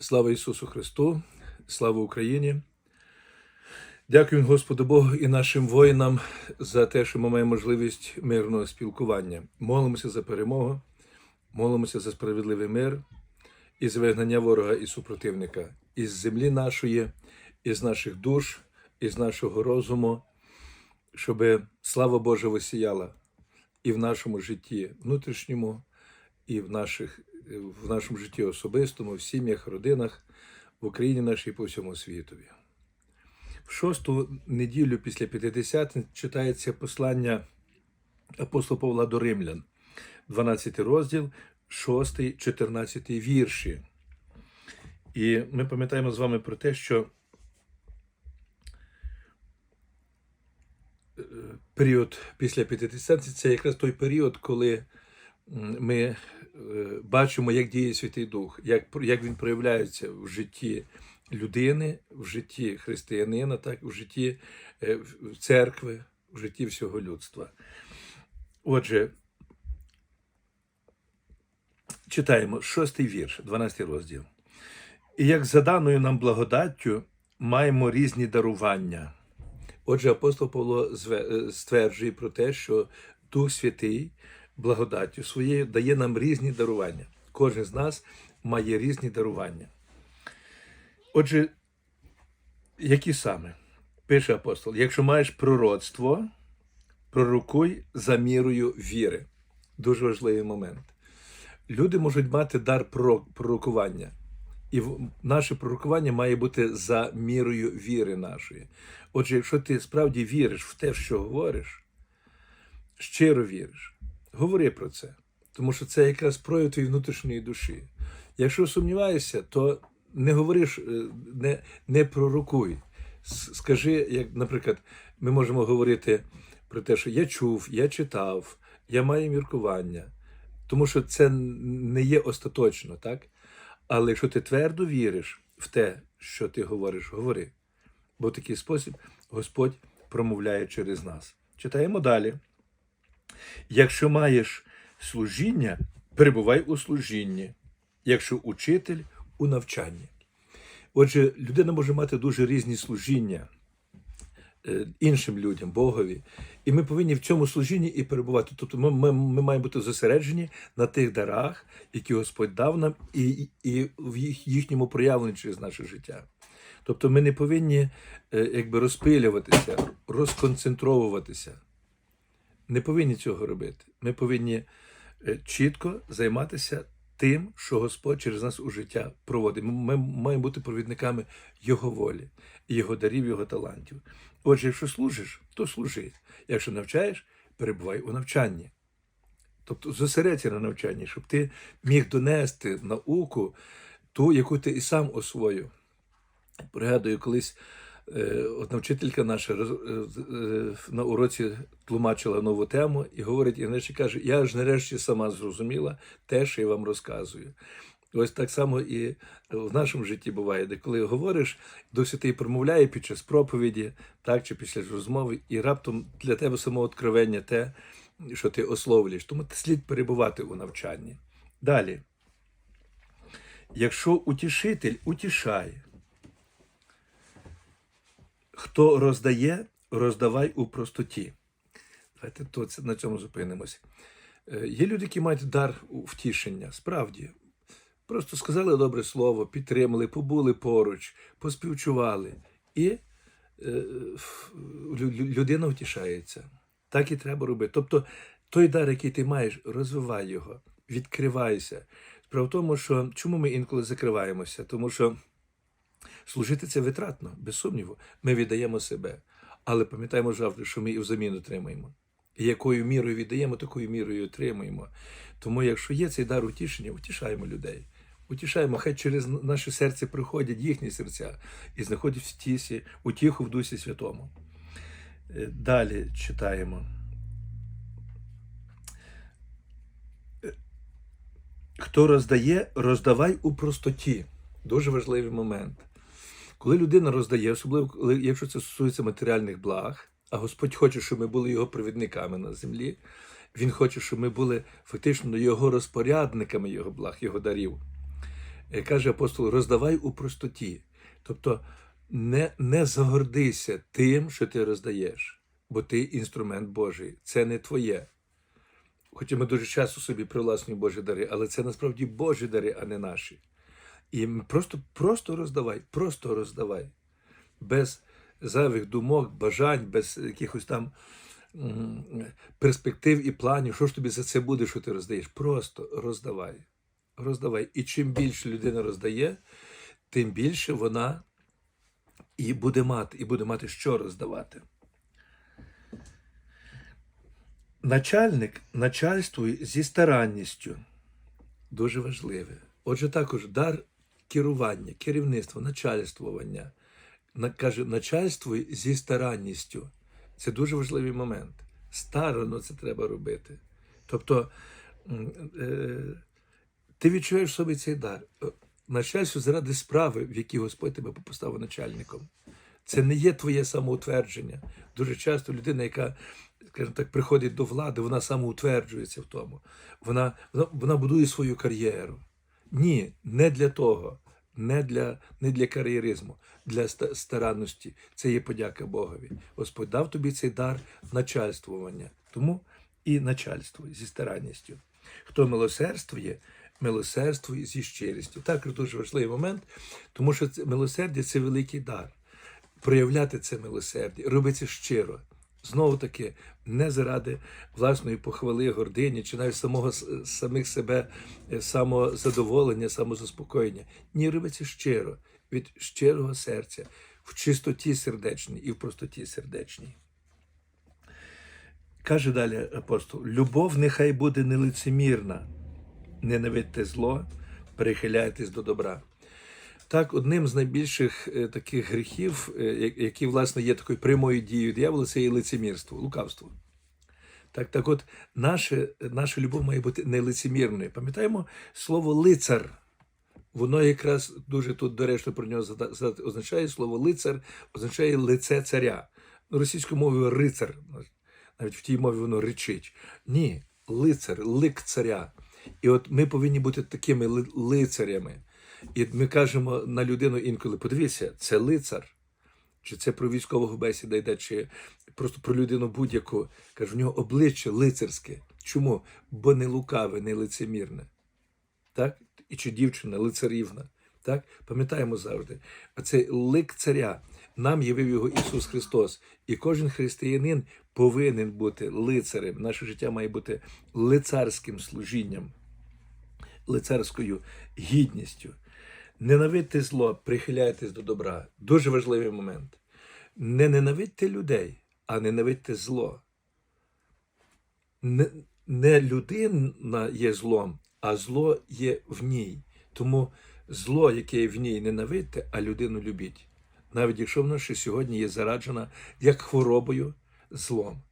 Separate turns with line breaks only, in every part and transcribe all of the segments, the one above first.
Слава Ісусу Христу, слава Україні. Дякую Господу Богу і нашим воїнам за те, що ми маємо можливість мирного спілкування. Молимося за перемогу, молимося за справедливий мир і за вигнання ворога і супротивника із землі нашої, із наших душ, із нашого розуму, щоб слава Божа висіяла і в нашому житті внутрішньому, і в, наших, в нашому житті особистому, в сім'ях, родинах, в Україні нашій по всьому світові. В шосту неділю після П'ятидесятниць читається послання апостола Павла до Римлян, 12 розділ, 6, 14 вірші. І ми пам'ятаємо з вами про те, що е, період після П'ятидесятниці це якраз той період, коли ми бачимо, як діє Святий Дух, як, як він проявляється в житті людини, в житті християнина, так, в житті е, церкви, в житті всього людства. Отже, читаємо шостий вірш, 12 розділ. І як за даною нам благодаттю маємо різні дарування. Отже, апостол Павло е, стверджує про те, що Дух Святий благодаттю своєю дає нам різні дарування. Кожен з нас має різні дарування. Отже, які саме? Пише апостол: якщо маєш пророцтво, пророкуй за мірою віри. Дуже важливий момент. Люди можуть мати дар пророкування. І наше пророкування має бути за мірою віри нашої. Отже, якщо ти справді віриш в те, що говориш, щиро віриш, говори про це. Тому що це якраз прояв твоєї внутрішньої душі. Якщо сумніваєшся, то не говориш, е, не, не пророкуй. Скажи, як, наприклад, ми можемо говорити про те, що я чув, я читав, я маю міркування, тому що це не є остаточно, так? Але якщо ти твердо віриш в те, що ти говориш, говори. Бо в такий спосіб Господь промовляє через нас. Читаємо далі. Якщо маєш служіння, перебувай у служінні, якщо учитель у навчанні. Отже, людина може мати дуже різні служіння е, іншим людям, Богові. І ми повинні в цьому служінні і перебувати. Тобто ми, ми, ми маємо бути зосереджені на тих дарах, які Господь дав нам, і, і, в їх, їхньому проявленні через наше життя. Тобто ми не повинні е, якби розпилюватися, розконцентровуватися. Не повинні цього робити. Ми повинні е, чітко займатися тим, що Господь через нас у життя проводить. Ми, маємо бути провідниками Його волі, Його дарів, Його талантів. Отже, якщо служиш, то служи. Якщо навчаєш, перебувай у навчанні. Тобто зосередься на навчанні, щоб ти міг донести науку ту, яку ти і сам освоїв. Пригадую, колись одна вчителька наша е, е, на уроці тлумачила нову тему і говорить, і нарешті каже: я ж нарешті сама зрозуміла те, що я вам розказую. Ось так само і в нашому житті буває, де коли говориш, Дух Святий промовляє під час проповіді, так чи після розмови, і раптом для тебе самооткровення те, що ти ословлюєш. Тому слід перебувати у навчанні. Далі. Якщо утішитель утішає, хто роздає, роздавай у простоті. Давайте тут на цьому зупинимося. Е, Є люди, які мають дар втішення, справді. Просто сказали добре слово, підтримали, побули поруч, поспівчували. І е, людина втішається. Так і треба робити. Тобто той дар, який ти маєш, розвивай його, відкривайся. Справа в тому, що чому ми інколи закриваємося? Тому що служити це витратно, без сумніву. Ми віддаємо себе. Але пам'ятаємо завжди, що ми і взамін отримаємо. І якою мірою віддаємо, такою мірою отримуємо. Тому, якщо є цей дар утішення, утішаємо людей. Утішаємо, хай через наше серце приходять їхні серця і знаходять в тісі, утіху в Дусі Святому. Е, Далі читаємо. Е, Хто роздає, роздавай у простоті. Дуже важливий момент. Коли людина роздає, особливо якщо це стосується матеріальних благ, а Господь хоче, щоб ми були його провідниками на землі, Він хоче, щоб ми були фактично його розпорядниками його благ, його дарів. Е, Каже апостол, роздавай у простоті. Тобто не, не загордися тим, що ти роздаєш, бо ти інструмент Божий, це не твоє. Хоча ми дуже часто собі привласнюємо Божі дари, але це насправді Божі дари, а не наші. І просто, просто роздавай, просто роздавай. Без зайвих думок, бажань, без якихось там перспектив і планів, що ж тобі за це буде, що ти роздаєш. Просто роздавай. Роздавай. І чим більше людина роздає, тим більше вона і буде мати, і буде мати що роздавати. Начальник начальствує зі старанністю. Дуже важливе. Отже, також дар керування, керівництва, начальствування. На- Каже, начальствує зі старанністю. Це дуже важливий момент. Старано це треба робити. Тобто е, ти відчуваєш в собі цей дар. Начальство заради справи, в якій Господь тебе поставив начальником. Це не є твоє самоутвердження. Дуже часто людина, яка, скажімо так, приходить до влади, вона самоутверджується в тому. Вона, вона, вона будує свою кар'єру. Ні, не для того, не для, не для кар'єризму, для старанності. Це є подяка Богові. Господь дав тобі цей дар начальствування. Тому і начальствуй зі старанністю. Хто милосердствує, милосердствує зі щирістю. Також дуже важливий момент, тому що це, милосердя це великий дар. Проявляти це милосердя, робити щиро. Знову таки, не заради власної похвали, гордині чи навіть самого самих себе е, самозадоволення, самозаспокоєння. Ні, робити це щиро, від щирого серця, в чистоті сердечній і в простоті сердечній. Каже далі апостол: любов нехай буде нелицемірна, ненавидьте зло, перехиляйтесь до добра. Так, одним з найбільших е, таких гріхів, е, які, власне, є такою прямою дією диявола, це і лицемірство, лукавство. Так, так от, наше, наша любов має бути нелицемірною. Пам'ятаємо слово лицар. Воно якраз дуже тут доречно про нього зада- згадати. означає слово лицар, означає лице царя. Ну, Російською мовою рицар. Навіть в тій мові воно речить. Ні, лицар, лик царя. І от ми повинні бути такими лицарями. І ми кажемо на людину інколи: подивіться, це лицар. Чи це про військового бесіда йде, чи просто про людину будь-яку. Каже, в нього обличчя лицарське. Чому? Бо не лукаве, не лицемірне. Так? І чи дівчина лицарівна. Так? Пам'ятаємо завжди. А цей лик царя нам явив його Ісус Христос. І кожен християнин повинен бути лицарем. Наше життя має бути лицарським служінням, лицарською гідністю. Ненавидьте зло, прихиляйтесь до добра. Дуже важливий момент. Не ненавидьте людей, а ненавидьте зло. Не, не людина є злом, а зло є в ній. Тому зло, яке в ній, ненавидьте, а людину любіть. Навіть якщо вона ще сьогодні є зараджена як хворобою злом.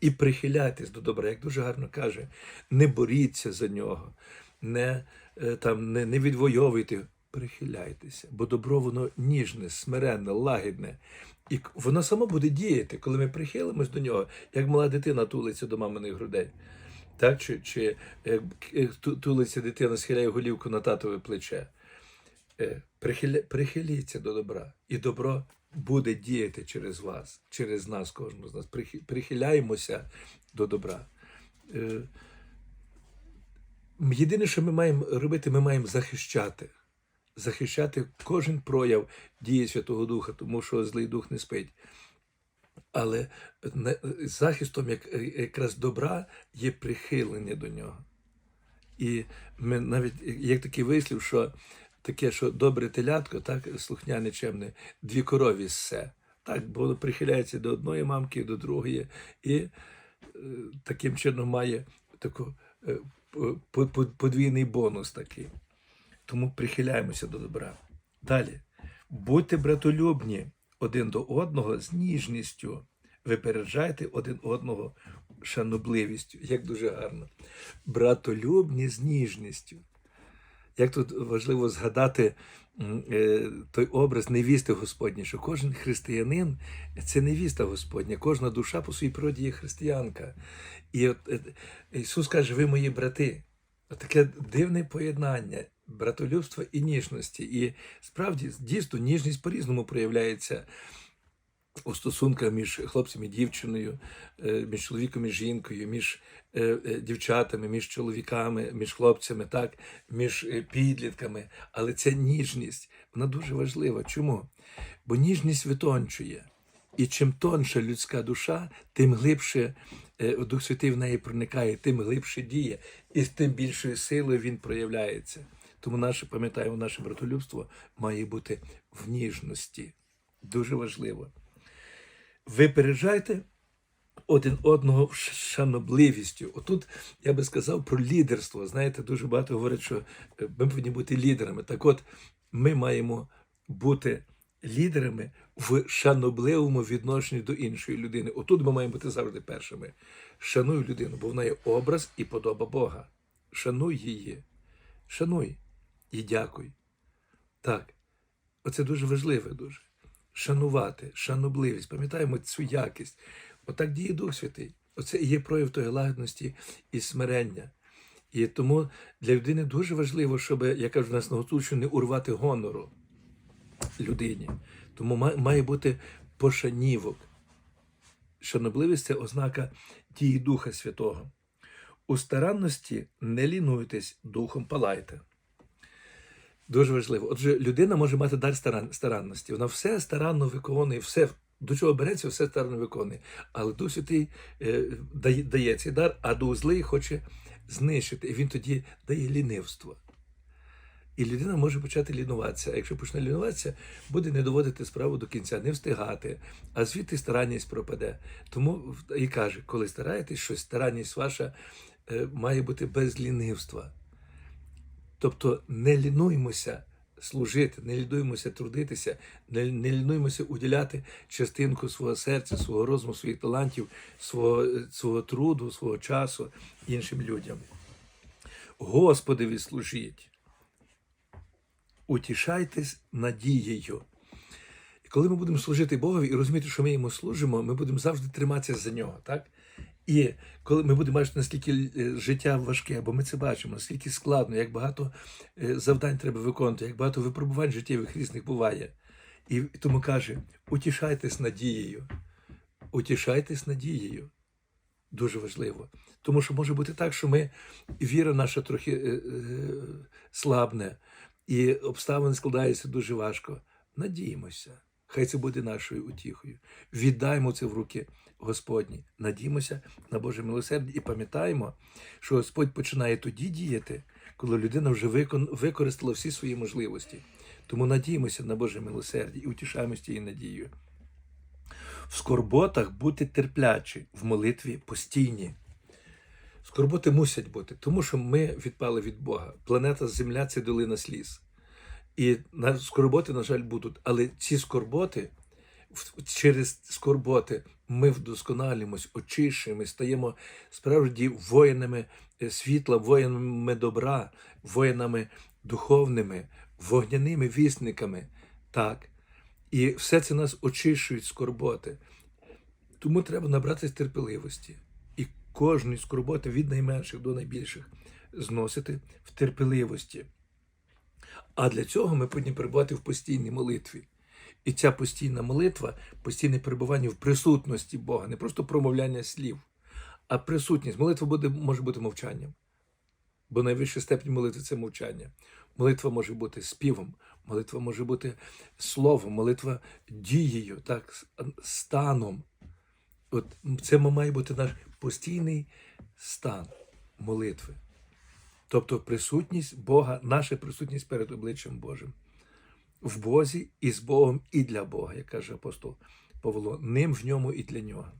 І прихиляйтесь до добра, як дуже гарно каже, не боріться за нього, не, е, там, не, не відвоюйте, прихиляйтеся, бо добро воно ніжне, смиренне, лагідне. І воно само буде діяти, коли ми прихилимось до нього, як мала дитина тулиться до маминих грудей. Так? Чи, чи як е, тулиться дитина, схиляє голівку на татове плече. Е, прихиля, прихиліться до добра, і добро буде діяти через вас, через нас, кожного з нас. Прихиляємося до добра. Е, Єдине, що ми маємо робити, ми маємо захищати. Захищати кожен прояв дії Святого Духа, тому що злий дух не спить. Але захистом якраз добра є прихилення до нього. І ми навіть як такий вислів, що таке, що добре телятко, так, слухняне чемне, дві корові ссе. Так, бо воно прихиляється до одної мамки, до другої, і е, таким чином має таку е, по- по- подвійний бонус такий. Тому прихиляємося до добра. Далі. Будьте братолюбні один до одного з ніжністю. Випереджайте один одного шанобливістю. Як дуже гарно. Братолюбні з ніжністю. Як тут важливо згадати е, той образ невісти Господні, що кожен християнин це невіста Господня, кожна душа по своїй природі є християнка. І от е, Ісус каже: ви мої брати. Таке дивне поєднання братолюбства і ніжності. І справді дійсно ніжність по-різному проявляється у стосунках між хлопцем і дівчиною, е, між чоловіком і жінкою, між е, е, дівчатами, між чоловіками, між хлопцями, так, між підлітками. Але ця ніжність вона дуже важлива. Чому? Бо ніжність витончує. І чим тонша людська душа, тим глибше е, Дух Святий в неї проникає, тим глибше діє, і тим більшою силою він проявляється. Тому наше, пам'ятаємо, наше братолюбство має бути в ніжності. Дуже важливо. Ви переджайте один одного шанобливістю. Отут я би сказав про лідерство. Знаєте, дуже багато говорять, що е, ми повинні бути лідерами. Так от, ми маємо бути лідерами в шанобливому відношенні до іншої людини. Отут ми маємо бути завжди першими. Шануй людину, бо вона є образ і подоба Бога. Шануй її, шануй і дякуй. Так, оце дуже важливе дуже. Шанувати, шанобливість. Пам'ятаємо цю якість. Отак діє Дух Святий. Оце і є прояв тої лагідності і смирення. І тому для людини дуже важливо, щоб, я кажу, нас на не урвати гонору людині. Тому має бути пошанівок. Шанобливість це ознака дії Духа Святого. У старанності не лінуйтесь, духом палайте. Дуже важливо. Отже, людина може мати дар старан- старанності. Вона все старанно виконує, все до чого береться, все старанно виконує. Але Дух Святий е, дає, цей дар, а Дух злий хоче знищити. І він тоді дає лінивство. І людина може почати лінуватися. А якщо почне лінуватися, буде не доводити справу до кінця, не встигати, а звідти старанність пропаде. Тому і каже, коли стараєтесь щось, старанність ваша е, має бути без лінивства. Тобто не лінуймося служити, не лінуймося трудитися, не, не лінуймося уділяти частинку свого серця, свого розуму, своїх талантів, свого, свого труду, свого часу іншим людям. Господеві служіть. Утішайтесь надією. І коли ми будемо служити Богові і розуміти, що ми йому служимо, ми будемо завжди триматися за нього. Так? І коли ми будемо бачити, наскільки е, життя важке, бо ми це бачимо, наскільки складно, як багато е, завдань треба виконувати, як багато випробувань життєвих різних буває. І тому каже: утішайтесь надією. Утішайтесь надією. Дуже важливо. Тому що може бути так, що ми віра наша трохи е, е, слабне, і обставини складаються дуже важко. Надіємося. Хай це буде нашою утіхою. Віддаймо це в руки Господні. Надіймося на Боже милосердя і пам'ятаємо, що Господь починає тоді діяти, коли людина вже використала всі свої можливості. Тому надіємося на Боже милосердя і утішаємося тією надією. В скорботах бути терплячі, в молитві постійні. Скорботи мусять бути, тому що ми відпали від Бога. Планета Земля це долина сліз. І скорботи, на жаль, будуть. Але ці скорботи, через скорботи, ми вдосконалюємось, очищуємо, стаємо справді воїнами е, світла, воїнами добра, воїнами духовними, вогняними вісниками. Так. І все це нас очищують скорботи. Тому треба набратися терпеливості. Кожної скорботи від найменших до найбільших зносити в терпеливості. А для цього ми повинні перебувати в постійній молитві. І ця постійна молитва, постійне перебування в присутності Бога, не просто промовляння слів, а присутність. Молитва буде, може бути мовчанням. Бо найвища степень молитви це мовчання. Молитва може бути співом, молитва може бути словом, молитва дією, так, станом. От це має бути наш постійний стан молитви. Тобто присутність Бога, наша присутність перед обличчям Божим. В Бозі і з Богом, і для Бога, як каже апостол Павло, ним в ньому і для нього.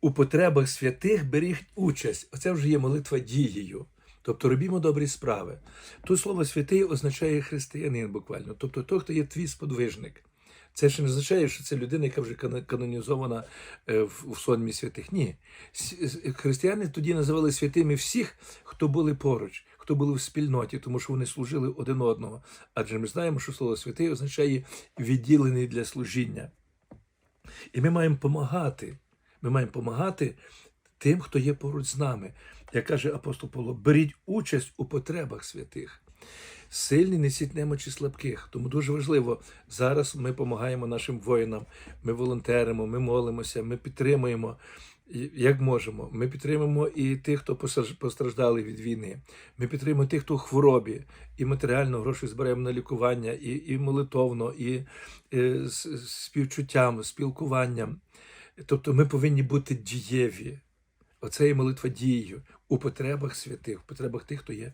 У потребах святих беріть участь. Оце вже є молитва дією. Тобто робімо добрі справи. Тут слово святий означає християнин буквально, тобто той, хто є твій сподвижник. Це ще не означає, що це людина, яка вже канонізована е, в сонмі святих. Ні. Християни тоді називали святими всіх, хто були поруч, хто були в спільноті, тому що вони служили один одного. Адже ми знаємо, що слово святий означає відділений для служіння. І ми маємо допомагати. Ми маємо допомагати тим, хто є поруч з нами. як каже апостол Павло, беріть участь у потребах святих. Сильні несіть немочі слабких. Тому дуже важливо зараз ми допомагаємо нашим воїнам, ми волонтеримо, ми молимося, ми підтримуємо як можемо. Ми підтримуємо і тих, хто постраждали від війни. Ми підтримуємо тих, хто в хворобі, і матеріально гроші збираємо на лікування, і, і молитовно, і, е, з, співчуттям, спілкуванням. Тобто ми повинні бути дієві. Оце є молитва дією у потребах святих, в потребах тих, хто є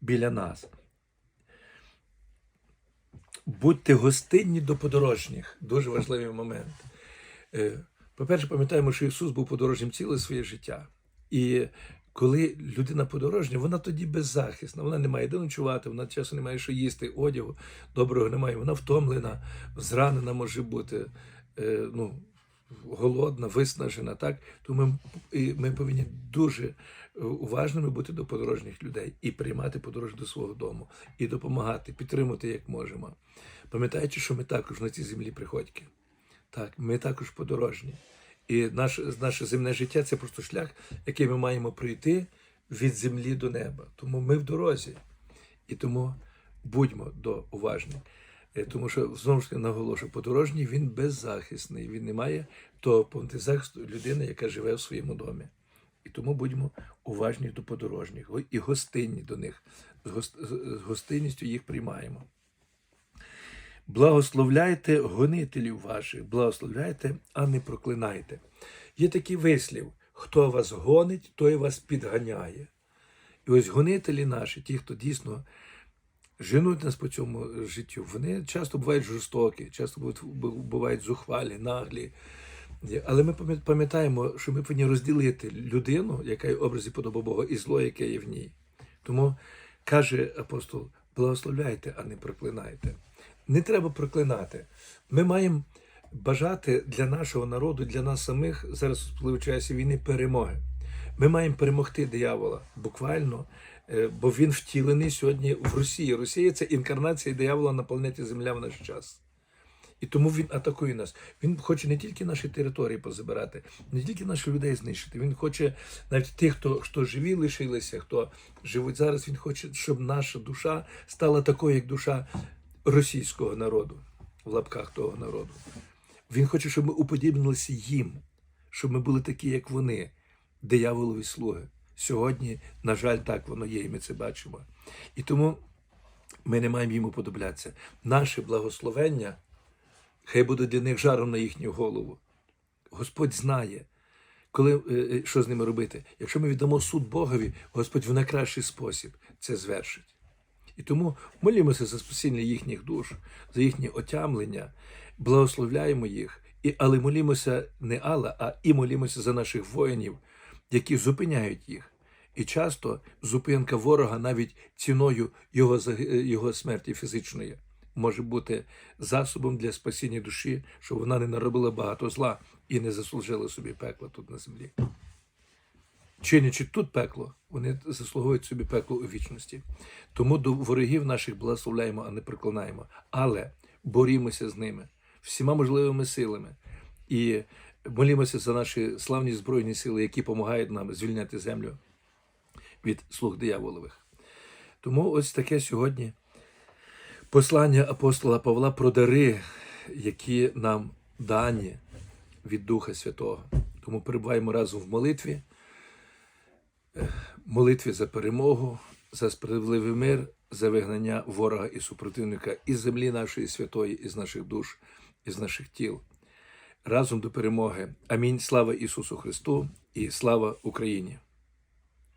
біля нас. Будьте гостинні до подорожніх. Дуже важливий момент. Е, По-перше, пам'ятаємо, що Ісус був подорожнім ціле своє життя. І коли людина подорожня, вона тоді беззахисна, вона не має де ночувати, вона часу не має що їсти, одягу доброго немає, вона втомлена, зранена може бути, е, ну, голодна, виснажена. Так? Тому ми, ми повинні дуже уважними бути до подорожніх людей і приймати подорож до свого дому, і допомагати, підтримати як можемо. Пам'ятаючи, що ми також на цій землі приходьки. Так, ми також подорожні. І наше, наше земне життя це просто шлях, який ми маємо пройти від землі до неба. Тому ми в дорозі. І тому будьмо до уважні. Е, Тому що знову ж таки наголошую, подорожній він беззахисний, він не має того повного захисту людини, яка живе в своєму домі. І тому будьмо уважні до подорожніх і гостинні до них. З гос- з- з гостинністю їх приймаємо. Благословляйте гонителів ваших, благословляйте, а не проклинайте. Є такий вислів: хто вас гонить, той вас підганяє. І ось гонителі наші, ті, хто дійсно женуть нас по цьому життю, вони часто бувають жорстокі, часто бувають зухвалі, наглі. Але ми пам'ят- пам'ятаємо, що ми повинні розділити людину, яка є в образі подоби Бога, і зло, яке є в ній. Тому каже апостол: благословляйте, а не проклинайте. Не треба проклинати. Ми маємо бажати для нашого народу, для нас самих зараз особливо в часі війни перемоги. Ми маємо перемогти диявола буквально, е, бо він втілений сьогодні в Росії. Росія це інкарнація диявола на планеті Земля в наш час. І тому він атакує нас. Він хоче не тільки наші території позабирати, не тільки наших людей знищити. Він хоче навіть тих, хто, хто живі лишилися, хто живуть зараз. Він хоче, щоб наша душа стала такою, як душа російського народу, в лапках того народу. Він хоче, щоб ми уподібнилися їм, щоб ми були такі, як вони, дияволові слуги. Сьогодні, на жаль, так воно є, і ми це бачимо. І тому ми не маємо їм уподоблятися. Наше благословення хай буде для них жаром на їхню голову. Господь знає, коли, е, е, що з ними робити. Якщо ми віддамо суд Богові, Господь в найкращий спосіб це звершить. І тому молімося за спасіння їхніх душ, за їхнє отямлення, благословляємо їх, і, але молімося не але, а і молімося за наших воїнів, які зупиняють їх. І часто зупинка ворога навіть ціною його, е, його смерті фізичної може бути засобом для спасіння душі, щоб вона не наробила багато зла і не заслужила собі пекла тут на землі. Чинячи тут пекло, вони заслуговують собі пекло у вічності. Тому до ворогів наших благословляємо, а не приклонаємо. Але борімося з ними всіма можливими силами і молімося за наші славні збройні сили, які допомагають нам звільняти землю від слуг дияволових. Тому ось таке сьогодні послання апостола Павла про дари, які нам дані від Духа Святого. Тому перебуваємо разом в молитві, е, молитві за перемогу, за справедливий мир, за вигнання ворога і супротивника із землі нашої святої, із наших душ, із наших тіл. Разом до перемоги. Амінь. Слава Ісусу Христу і слава Україні!